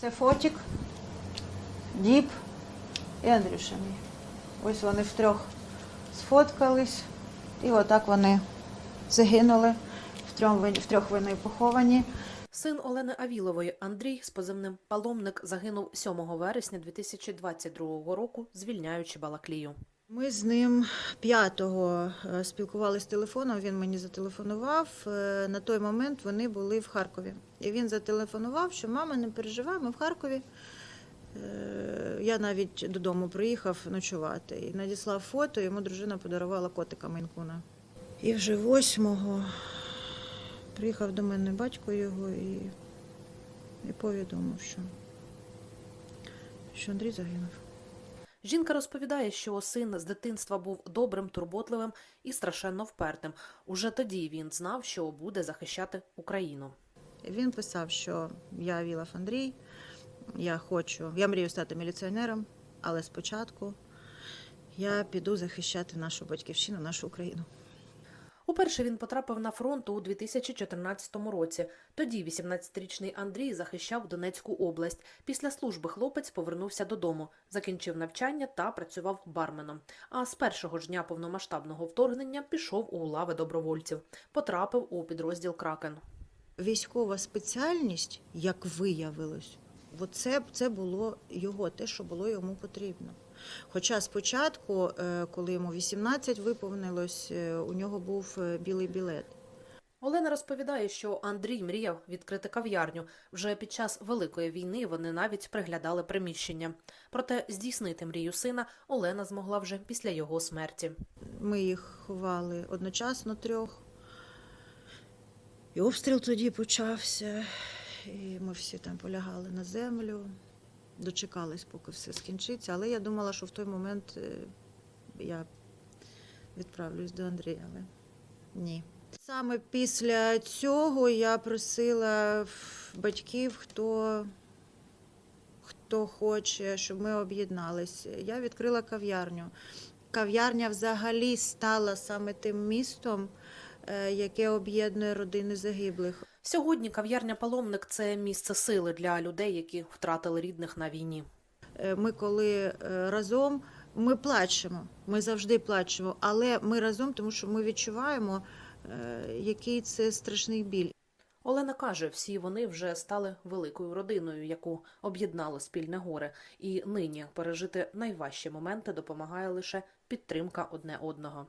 Це Фотік, Діп і Андрюша мій. Ось вони втрьох сфоткались, і отак вони загинули. Вони- втрьох вони поховані. Син Олени Авілової Андрій з позивним Паломник загинув 7 вересня 2022 року, звільняючи Балаклію. Ми з ним п'ятого е, спілкувалися телефоном. Він мені зателефонував. Е, На той момент вони були в Харкові. І він зателефонував, що мама не переживай, ми в Харкові. Е, Я навіть додому приїхав ночувати і надіслав фото. Йому дружина подарувала котика Мейнкуна. І вже восьмого приїхав до мене батько його і, і повідомив, що, що Андрій загинув. Жінка розповідає, що син з дитинства був добрим, турботливим і страшенно впертим. Уже тоді він знав, що буде захищати Україну. Він писав, що я Вілаф Андрій, я хочу, я мрію стати міліціонером, але спочатку я піду захищати нашу батьківщину, нашу Україну. Уперше він потрапив на фронт у 2014 році. Тоді 18-річний Андрій захищав Донецьку область. Після служби хлопець повернувся додому, закінчив навчання та працював барменом. А з першого ж дня повномасштабного вторгнення пішов у лави добровольців. Потрапив у підрозділ Кракен. Військова спеціальність, як виявилось, це, це було його, те, що було йому потрібно. Хоча спочатку, е, коли йому 18 виповнилось, е, у нього був е, білий білет. Олена розповідає, що Андрій мріяв відкрити кав'ярню. Вже під час Великої війни вони навіть приглядали приміщення. Проте здійснити мрію сина Олена змогла вже після його смерті. Ми їх ховали одночасно трьох. І обстріл тоді почався, і ми всі там полягали на землю, дочекались, поки все скінчиться. Але я думала, що в той момент е, я відправлюсь до Андрія, але ні. Саме після цього я просила батьків, хто, хто хоче, щоб ми об'єдналися. Я відкрила кав'ярню. Кав'ярня взагалі стала саме тим містом, е, яке об'єднує родини загиблих. Сьогодні кав'ярня Паломник це місце сили для людей, які втратили рідних на війні. Е, Ми коли е, разом, ми плачемо, ми завжди плачемо, але ми разом, тому що ми відчуваємо, е, який це страшний біль. Олена каже, всі вони вже стали великою родиною, яку об'єднало спільне горе, і нині пережити найважчі моменти допомагає лише підтримка одне одного.